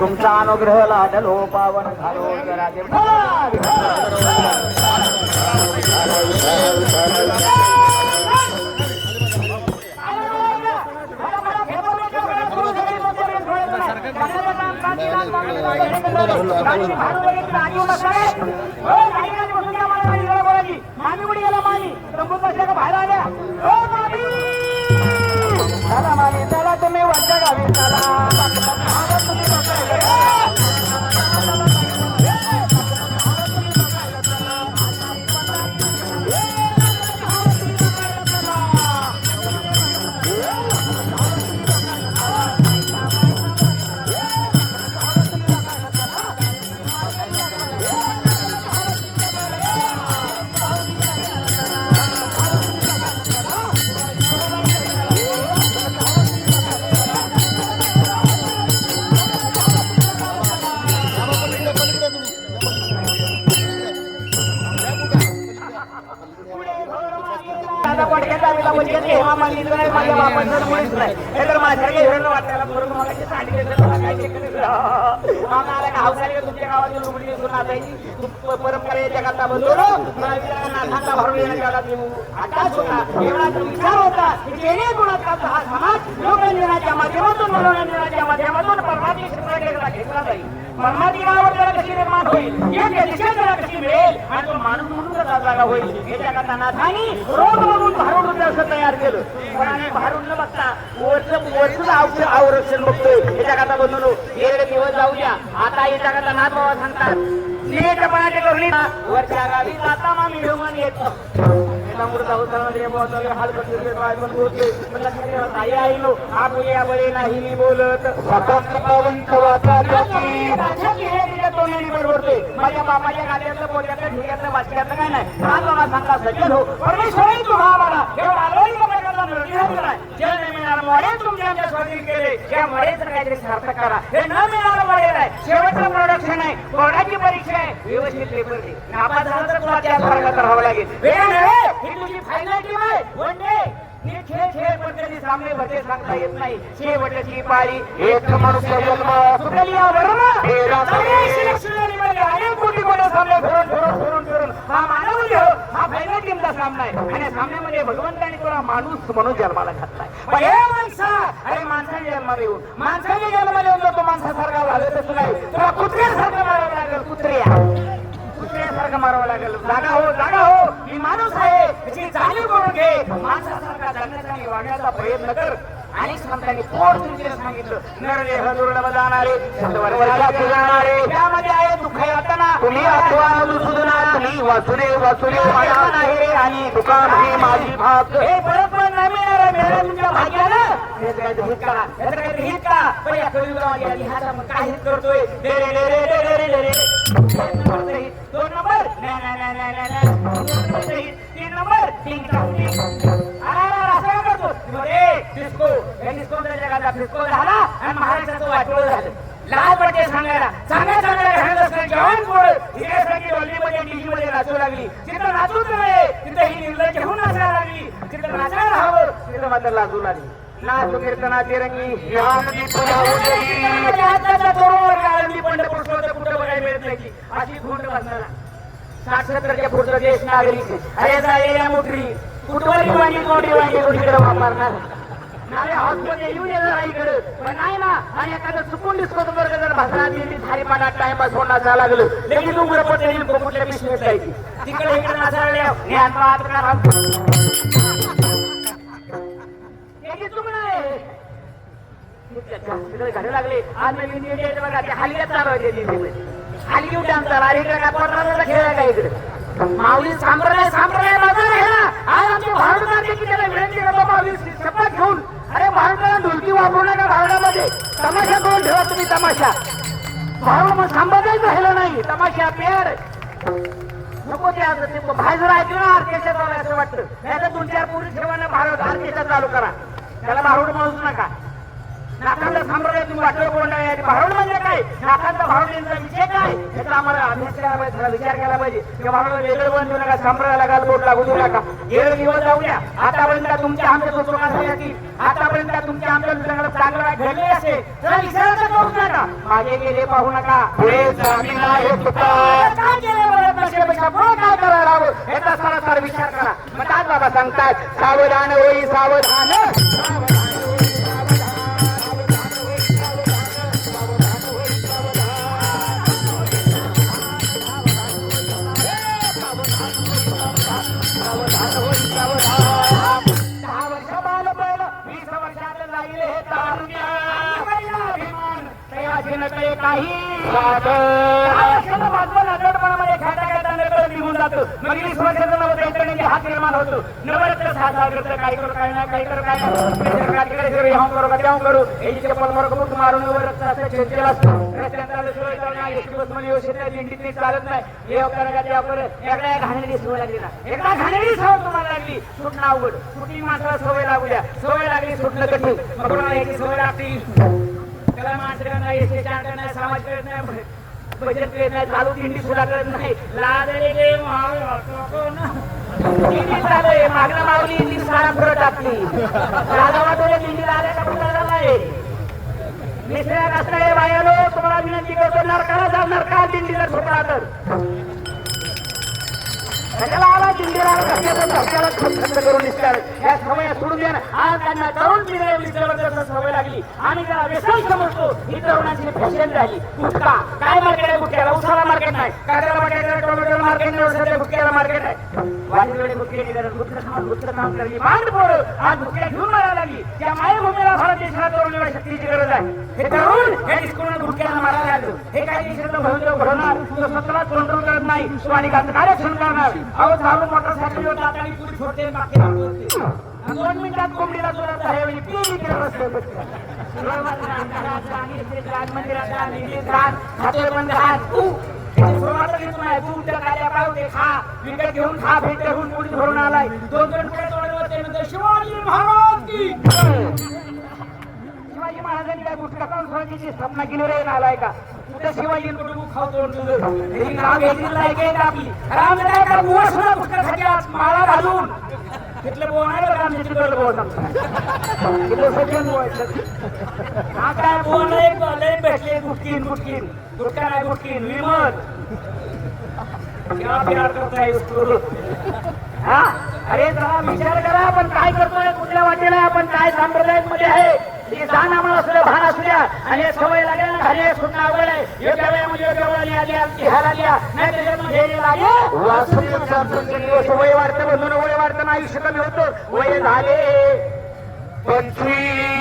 तुमचा अनुग्रह लाडलो पावन झालो जरा ते आपण जर माझ्या मुळीच नाही. हे तर माझ्यासारख्या हिरोला वाटायला बरोबर मला ते सांगितलं तर आम्हाला आला तुमच्या गावातील लुगडी दिसून असायची? तू प- परंपरेच्या करता बंधू भरून येण्याच्या काळात मी आकाश होता. एवढा विचार होता की जेणे गुणात्मक हा समाज लोकनिर्णयाच्या माध्यमातून मनोरंजनाच्या माध्यमातून परमात्मिक शिक्षणाकडे घेतला जाईल परमात्मिकावर त्याला कशी निर्माण होईल योग्य दिशा त्याला कशी मिळेल आणि तो माणूस म्हणून जागा होईल याच्या करता नाथांनी बघून असं तयार केलं. पण आम्ही न बघता वरचं वरच आवरक्षण बघतोय. याच्या कथा बनवलो गेले दिवस जाऊ द्या. आता याच्या कथा नाथ बाबा सांगतात. नीटपणाचे करून वरच्या गावी जाता मामी घेऊन येत. नाही बोलत. बरोबरते माझ्या बापाच्या गाड्यातलं पोट्यातलं ढिग्यातलं वाचक्यातलं काय नाही. सांगा सज्जन हो. परमेश्वर तुम्हा आम्हाला एवढा आलोही प्रकारचा निर्णय केला जे न मिळणार मॉडेल तुमच्या आमच्या स्वाधीन केले. या मॉडेलचं काहीतरी सार्थक करा. हे न मिळणारं मॉडेल आहे. शेवटचं प्रोडक्शन आहे. बोर्डाची परीक्षा आहे? व्यवस्थित पेपर दे. नापास झाला तर तुला त्या वर्गात राहावं लागेल. ही तुझी फायनल टीम आहे. वन डे हे खेळ खेळ पण कधी सामने भरते सांगता येत नाही. शेवटची पाळी. एक मनुष्य जन्म सुटली अनेक कोटी सामने फिरून हा मानव हा फायनल टीमचा सामना आहे. आणि सामन्यामध्ये भगवंताने तुला माणूस म्हणून जन्माला घातलाय. पण हे माणसा अरे माणसाने जन्माला येऊन माणसाने जन्माला येऊन जर तो माणसासारखा लागतच नाही तुला कुत्र्यासारखं मारावं लागेल कुत्र्या. कुत्र्यासारखं मारावं लागेल. जागा हो जागा हो. मी माणूस आहे. याची जाणीव करून घे. माणसासारखा जगण्याचा आणि वागण्याचा प्रयत्न कर. आणि संतांनी पोट तुमचे सांगितलं नरदेह दुर्लभ जाणारे जाणारे. त्यामध्ये आहे दुःख यातना. तुम्ही अथवा मधुसूदना तुम्ही वासुरे वासुरे नाही रे. आणि दुकान ही माझी भाग. हे परत पण नाही मिळणार मिळालं तुमच्या भाग्याला. दोन नंबर. तीन नंबर. तीन मध्ये डिस्को हे डिस्को जगाचा डिस्को झाला आणि महाराष्ट्राचं वाटोळ झालं. लाल पट्टे सांगायला चांगल्या चांगल्या घरात असणारी जवान पोरं हिऱ्यासाठी डॉलरीमध्ये डीजी नाचू लागली. तिथं नाचूच नये तिथं ही निर्णय घेऊन नाचायला लागली. तिथं नाचायला हवं. तिथं मात्र लाजू लागली. नाचू कीर्तनाची रंगी आताच्या तरुण आळंदी पंढरपूर सोडतं कुठं बघायला मिळत नाही. अशी घोंड बसणारा. साठ सत्तरच्या पुढचं देश नागरिक. अरे जायला मोठी कुठवरी वांगी कोणी वांगी कोणीकडे वापरणार. नाही हॉस्पिटल येऊन येणार इकडे. पण नाही ना आणि एखादं चुकून दिसतो वर्ग जर भाषणात दिली थारी टाइमपास होणार झाला लागलं. लगेच उघड पडले कुठल्या पिशवीत जायची. तिकडे इकडे नाचायला ज्ञान घडू लागले. आज हाली दिंडी बघा ते हलग्या चालू आहे हलगी अरे इकडे काय पडणार खेळ आहे इकडे? माऊली संप्रदाय संप्रदाय बाजार आहे ना आज आमचे भारत की त्याला विनंती करतो माऊली शपथ घेऊन अरे भारताला ढोलकी वापरू नका भारतामध्ये तमाशा करून ठेवा तुम्ही तमाशा. भाऊ मग संबंधच राहिलं नाही. तमाशा पेर नको ते असं ते बाहेर ऐकलं ना ऑर्केस्ट्रा चालू असं वाटतं. नाही तर दोन चार पुरुष ठेवा ना भारत ऑर्केस्ट्रा चालू करा. त्याला भारूड म्हणूच नका. नाथांचा साम्राज्य तुम्ही वाटलं कोण आहे भारूड म्हणजे काय? नाथांचा भारुडींचा विषय काय? याचा आम्हाला अभ्यास केला पाहिजे थोडा विचार केला पाहिजे. की भारूड वेगळं बन देऊ नका साम्राज्याला गाल बोट लागू देऊ नका. गेले दिवस जाऊ द्या. आतापर्यंत तुमच्या आमच्या सुसुखासाठी आतापर्यंत तुमच्या आमच्या दुसऱ्याकडे चांगलं घडले असेल तर विचारायचं करू नका. मागे गेले पाहू नका. पुढे जामीन आहे काय केले बरं? पुढे काय करायला हवं याचा सरासर विचार करा. मग आज बाबा सांगतात सावधान होई सावधान. तयाचे नकळे काही नकळ निघून जातो. मग हात निर्माण होतो. नवरत्न साधा करतं करू काय नाही करू काय करू का करू. याची चप्पल मारून असं सोय नाही. एसटी मध्ये म्हणजे नाही चालत नाही. हे करा का त्या करू एकदा सवय लागली ना. एकदा घाणेरी सवय तुम्हाला लागली सुटणं अवघड. सुटी माणसाला सवय लागू द्या. सवय लागली सुटणं कठीण. मग याची सवय लागते. त्याला माणसं एसटी स्टँड समाज करत नाही बचत करत नाही चालू दिंडी सुद्धा करत नाही लादले गे मावली सारा दिंडीला आल्या का नाही बायालो तुम्हाला विनंती करतो नरकाला जाणार का दिंडीला झोपला तर. कशाला आला दिंडीला आला धक्क्याला खंड करून निघतात. या सवय सोडून द्या ना. आज त्यांना तरुण पिढी जबरदस्त सवय लागली आणि त्याला व्यसन समजतो. ही तरुणाची फॅशन झाली. गुटखा काय मार्केट आहे गुटख्याला उसाला मार्केट नाही. कागदाला मार्केट आहे टोमॅटोला मार्केट नाही सध्या गुटख्याला मार्केट आहे खाऊन काम पोरं. आज घेऊन मारायला लागली. त्या मायभूमीला भारत देशाला तरुण एवढ्या शक्तीची गरज आहे. हे तरुण मारायला लागलं हे काही भविष्य घडवणार? तो स्वतःला कंट्रोल करत नाही. तो आणि कार्यक्षम करणार. अहो मोटरसायकलीवर पुढे छोटे दोन मिनिटात कोंबडीला जोरात सुरुवातीला तू. खा विकत घेऊन खा भेट घेऊन पुढे धरून आलाय दोन दोन पुढे तोडले होते नंतर शिवाजी महाराज की शिवाजी महाराजांनी काय गुटखा स्वराज्याची स्थापना केली रे आलाय का कुठे शिवाजी कुठे तुझं घेतली आपली राम काय का सुद्धा आज माळा घालून तिथलं बोन आहे बघा आमच्या तिथलं हा काय बोन एक लय भेटले गुटकीन गुटकीन गुटखा नाही गुटकीन विमल. केव्हा फिरार करताय हा? अरे जरा विचार करा आपण काय करतोय कुठल्या वाटेला आपण काय संप्रदायात मध्ये आहे? ही आम्हाला असू द्या भान असू द्या आणि सवय लागेल ना खाली सुटणं अवघड आहे. योग्य योग्य वेळाने आली आल्या नाही त्याच्यामध्ये हे लागे वय वाढतं म्हणून वय वाढतं आयुष्य कमी होतो. वय झाले. पंचवीस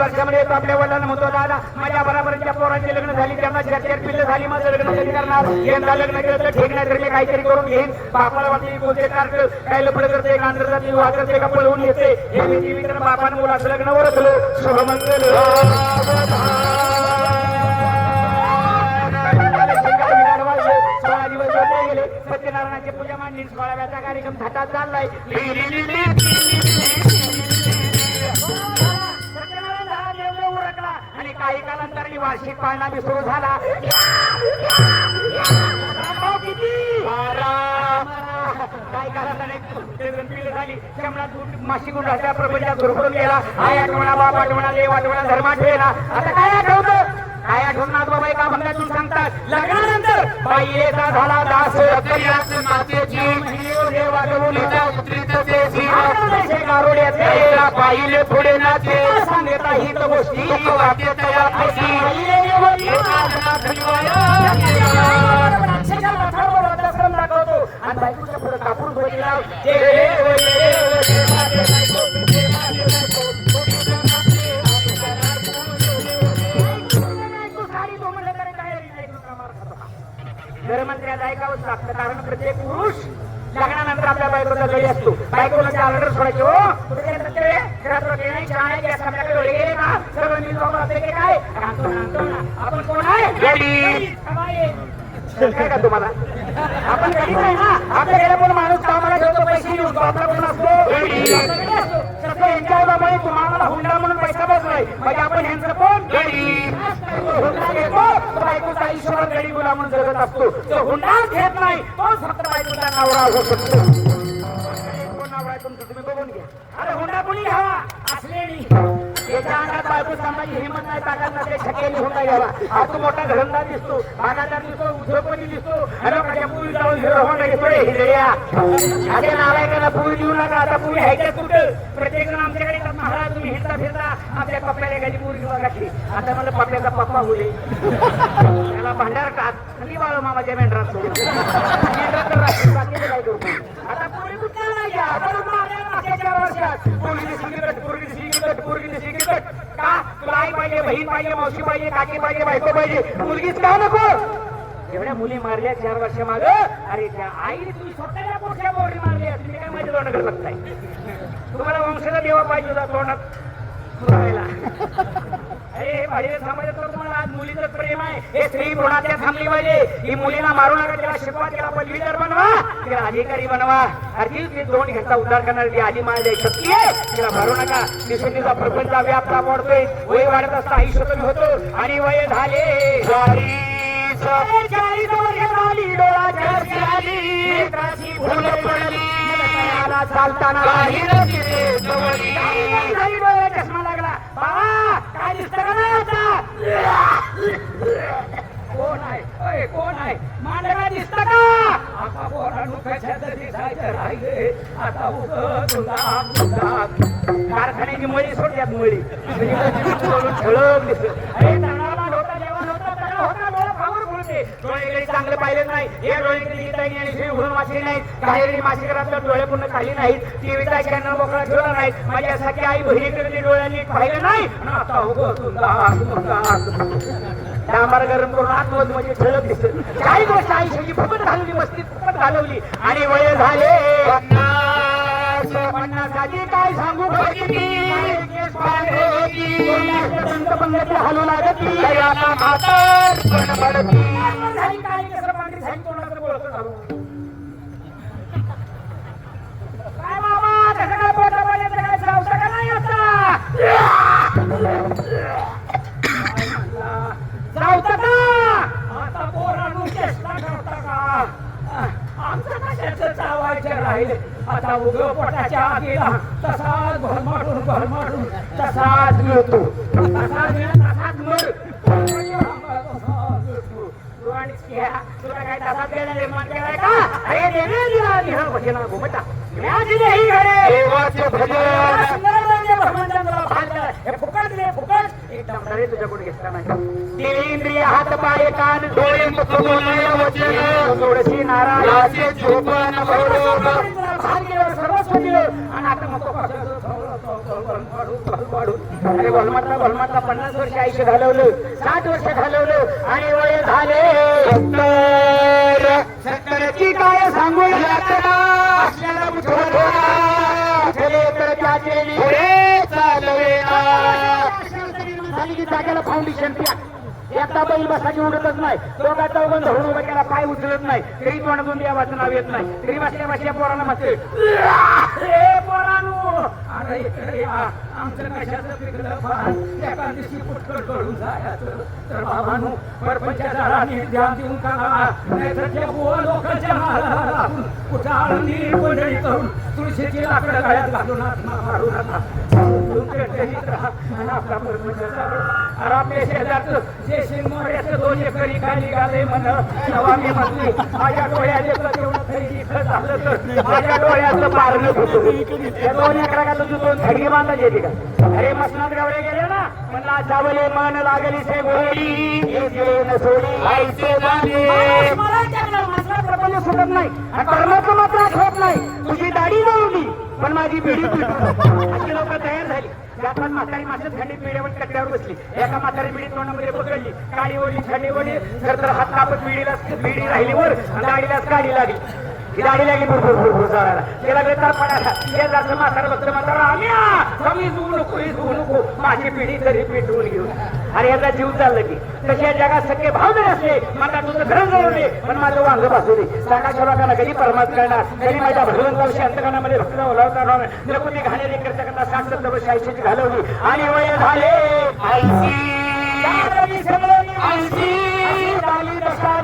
वर्षामध्ये येतो आपल्या वडिलांना म्हणतो दादा माझ्या बराबरच्या पोरांची लग्न झाली त्यांना चार चार पिल्लं झाली माझं लग्न कधी करणार यंदा लग्न केलं तर ठीक नाही तर मी काहीतरी करून घेईन बापाला वाटली कोणते कारक काय लपड करते एक आंतरजात विवाह करते का पळवून येते हे मी टीव्ही तर बापानं मुलाचं लग्न ओळखलो शुभमंगल सत्यनारायणाची पूजा मांडली सोळाव्याचा कार्यक्रम थाटात चाललाय लागला आणि काही कालांतराने वार्षिक पाळणा बी सुरू झाला. काही किती कालांतराने झाली. शमनात माशी गुंडाच्या प्रपंचात झुरपडून गेला. आई आठवणा बाप आठवणा देव आठवणा धर्मा ठेवला. आता काय आठवतं? काय आठवण नाथबाबा एका भंगातून सांगतात. लग्नानंतर बाईचा झाला दास कल्याच नातेची. वाटवून पाहिले पुढे नाते सांगता ही तर गोष्टी वाक्य तयार दाखवतो आणि बायकोच्या पुढे कापूर ऐकावंच लागतं कारण प्रत्येक पुरुष लग्नानंतर आपल्या बायकोचा गडी असतो. बायकोला त्या ऑर्डर सोडायचे. हो आपल्याकडे. आपण कोण आहे? गडी. का तुम्हाला? आपण ना. आपल्या गेल्या पण माणूस कामाला ठेवतो पैसे घेऊन. आपला कोण असतो. आपल्याकडे यांच्या तुम्हाला हुंडा म्हणून पैसा बसलाय म्हणजे आपण यांचं कोण हुंडा घेतो. तो बायकोचा गडी म्हणून जगत असतो. तो हुंडाच घेत नाही. तो फक्त बायकोचा नवरा होऊ शकतो कोण नवरा आहे तुमचं तुम्ही बघून घ्या अरे हुंडा कोणी घ्यावा? असलेली याच्या अंगात बायको हिंमत नाही ताकद नसते हुंडा घ्यावा. हा मोठा घरंदाज दिसतो बागादार दिसतो उद्योगपती दिसतो. अरे माझ्या पुरी जाऊन हिरो होंडा घेतोय हिरड्या अरे नालायकाला देऊ नका आता पुरी ह्याच्यात कुठं? प्रत्येक जण आमच्याकडे महाराज तुम्ही हिंडता फिरता आमच्या पप्प्याला एखादी पुरी बघा आता मला पप्प्याचा पप्पा होईल. त्याला भांडार टाक. खाली बाळ मामाच्या मेंढरात सोडून पोरगी सिगरेट का? तुला आई पाहिजे बहीण पाहिजे मावशी पाहिजे काकी पाहिजे बायको पाहिजे मुलगीच का नको? एवढ्या मुली मारल्या चार वर्ष माग अरे त्या आईने तुम्ही स्वतःच्या मोठ्या पोरी मारली तुम्ही काय माझ्या तोंडाकडे बघताय? तुम्हाला वंशाचा देवा पाहिजे होता तोंडात. राहायला. अरे भाई समाजात तुम्हाला? आज मुलीचं प्रेम आहे. हे स्त्री थांबली पाहिजे ही मुलीला मारू नका तिला शिकवा तिला पदवीधर बनवा. तिला अधिकारी बनवा. अरे दोन उद्धार करणारी ती आधी माझ्या शक्ती आहे. तिला मारू नका. प्रपंच व्यापला वय वाढत असता आयुष्य कमी होतो. आणि वय झाले. चाळीस. वर्ष झाली. डोळा फुलं पडली. चालताना बाहेर चष्मा लागला बाबा काय दिसतं का नाही आता कोण आहे अय, कोण आहे मांडवा दिसतं का आता पोरांनो कशात दिसायचं राहिले आता उगं दुधाक, दुधाक. कारखान्याची मळी सोडल्यात मळी ठळक दिसत अरे डोळेकडे चांगलं पाहिलं नाही हे डोळेकडे गीता उघडून वाचली नाही काही मासिक घरातलं डोळे पूर्ण खाली नाहीत टीव्हीचा चॅनल मोकळा ठेवला नाही माझ्यासाठी आई बहिणीकडे डोळ्यांनी पाहिलं नाही आणि डांबर गरम करून आतमध्ये म्हणजे ठळक दिसत काही गोष्ट आयुष्याची फुकट घालवली मस्ती फुकट घालवली आणि वय झाले पन्नासाची काय सांगू. दंतपंगती हलू लागती. काय बाबा कसं काय पोटा काय सावता का नाही आता आता उग पोटाच्या आगीला. तसाच भरमाडून तसाच मिळतो तसाच तसाच मर तुला काय तसाच गेला निर्माण केलाय का अरे देवे दिला निहा भजना घुमटा म्या दिले ही घडे देवाचे भजन. फुकट दिले फुकट एकदम रे तुझ्याकडून घेतला नाही तिन्ही इंद्रिय हात पाय कान डोळे मुख वचन थोडीशी झोपण. भाग गेलं सर्वस्व आणि आता मग अरे वलमातला वलमातला पन्नास वर्ष आयुष्य घालवलं. साठ वर्ष घालवलं. आणि वय झाले सत्तरची काय सांगू तर त्याचे पुढे झाली की जागेला फाउंडेशन त्या एकदा बैल बसाची उडतच नाही. दोघा चौघन धरून उभा त्याला पाय उचलत नाही. तरी तोंडातून देवाचं नाव येत नाही. तरी बसल्या बसल्या पोराला म्हणते "ए, अरे आमचं कशाचं पिकलं फार? एका दिवशी पुष्कळ करून जायचं. तर परपंच्या ध्यान देऊन का नाहीतर त्या बुवा लोकांच्या माराला लागून नीट मंडळी करून तुळशीची लाकडं गळ्यात घालून आत्मा मारू नका. तुमच्या राहा आणि आपला अरे आपल्या शेजारचं जे शिंगमोऱ्याचं दोन एकरी खाली निघाले म्हण म्हटली माझ्या झालं तर माझ्या डोळ्याचं पारणं दोन का अरे मसनात गावडे गेले ना म्हणला चावले मन लागली से गोळी सोडी आईचे सुटत नाही. कर्माचं मात्र आठवत नाही. तुझी दाढी जळवली पण माझी पिढी अशी लोक तयार झाली. त्यात म्हातारी माझ्या थंडी पिढीवर कट्ट्यावर बसली. एका म्हातारी पिढी तोंडामध्ये पकडली. काळी ओढली थंडी ओढली. तर तर हात कापत पिढीला पिढी राहिली वर. गाडीलाच गाडी लागली. दाढी लागली भुरभुर भुरभुर चालायला त्याला पडायला. हे जातं म्हातारा बघतं म्हातारा आम्ही कमी जाऊ नको हे नको. माझी पिढी तरी पेटवून घेऊन अरे याचा जीव चाललं की तशी या जगात सगळे भाव जरी असले. मला तुझं घर जळू दे पण माझं वांग भासू दे. सांगाच्या लोकांना कधी परमात करणार कधी माझ्या भगवंताविषयी अंतकरणामध्ये भक्त ओलावता राहणार नको ते घाणे करता करता साठ सत्तर वर्ष आयुष्याची घालवली. आणि वय झाले ऐंशी. झाली. दशा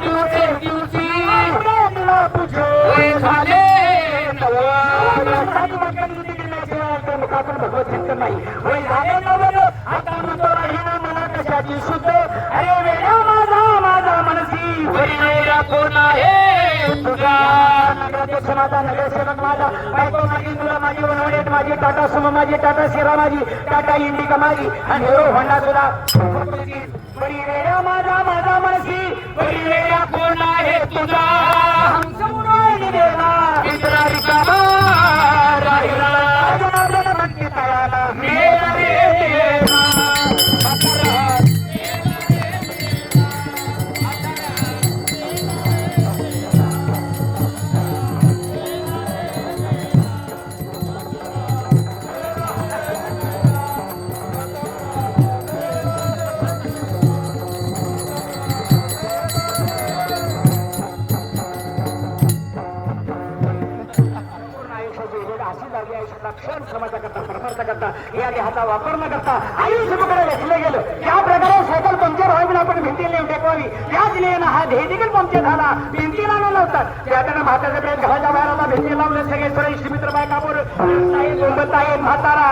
भगवत चिंतन नाही. वय झाले नव्वद. आता म्हणतो राहिना मला कशाची शुद्ध अरे वेळा माझा माझा मनसी. वरिवेरा कोण आहे? तुझा. नगराध्यक्ष माझा नगरसेवक माझा. बायको माझी तुला माझी माझी टाटा सुमो माझी टाटा सिरा माझी टाटा इंडिका माझी. आणि हिरो होंडा तुला. बरी वेळा माझा माझा मनसी. कोण आहे? तुझा. देवा. या देहाचा वापर न करता आयुष्यकडे घेतलं गेलं त्या प्रकारे सायकल पंक्चर व्हावी आपण भिंतीला नेऊन टेकवावी. त्याच लेणं हा ध्येय देखील पंक्चर झाला. भिंतीला न लावतात. त्याच्यानं भाताचा प्रेम घराच्या बाहेर आता भिंती लावलं. सगळे सगळे इष्टमित्र बायकापूर बोल बोंबत आहे म्हातारा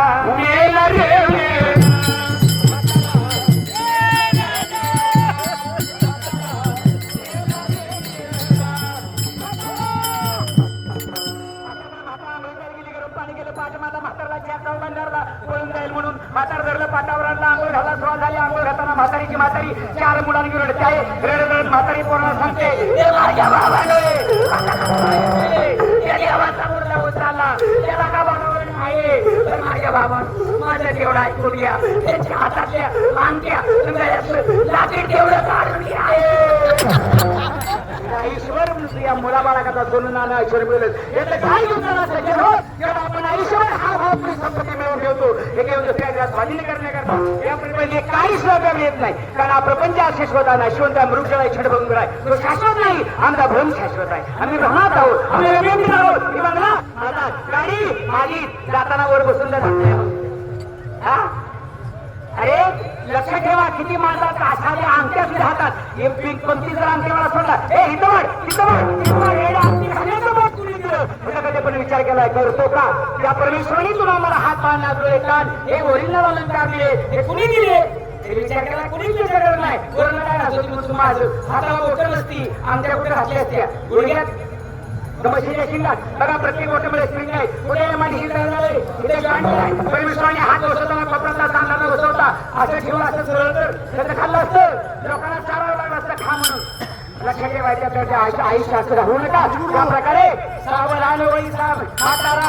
म्हातारीची म्हातारी चार मुलांनी रडते आहे. रडत रडत म्हातारी पोराला सांगते "ए माझ्या बाबाने त्या देवाचा मुलगा होत चालला त्याला का बनवलं नाही तर माझ्या बाबा माझं तेवढं ऐकून घ्या. त्याच्या हातातल्या मानक्या गळ्यातलं लाकीट तेवढं काढून घ्या. ईश्वर या मुलाबाळाचा दोन नाना ईश्वर मिळेल याचं काय आपण आयुष्यभर हा भाव संपत्ती मिळवून ठेवतो हे काही दुसऱ्या म्हणजे स्वाधीन करण्याकरता या येत नाही. कारण हा प्रपंच आहे. छडभंगर आहे. तो शाश्वत नाही. आमचा भ्रम शाश्वत आहे. आम्ही भ्रमात आहोत. आम्ही आहोत. गाडी माझी जाताना वर बसून जात. हा? अरे लक्ष ठेवा. किती माणसात अशाने अंगठ्या सुद्धा हातात. हे पीक कोणती जर अंगठ्यावर सोडला हे हितवड हितवड हितवड हे पण विचार केला करतो का? त्या परमेश्वरी तुला आम्हाला हात पाय नाचले कान हे ओरिजिनल अलंकार दिले? हे कुणी दिले? विचार केला कुणीच विचार करत नाही. काय हाताला बोट नसती आमच्या कुठे घातली असत्या? गुडघ्यात शिंगात बघा प्रत्येक गोष्टीमध्ये स्प्रिंग आहे. माझी शिंग आहे. इथे जॉईंट परमेश्वराने हात बसवताना कपड्याचा सांगायला बसवता. असं ठेवून असं सरळ तर त्याचं खाल्लं असतं. लोकांना लक्षात ठेवायचं त्याच्या आईच्या आई शास्त्र होऊ नका. त्या प्रकारे सावधान वैसा म्हातारा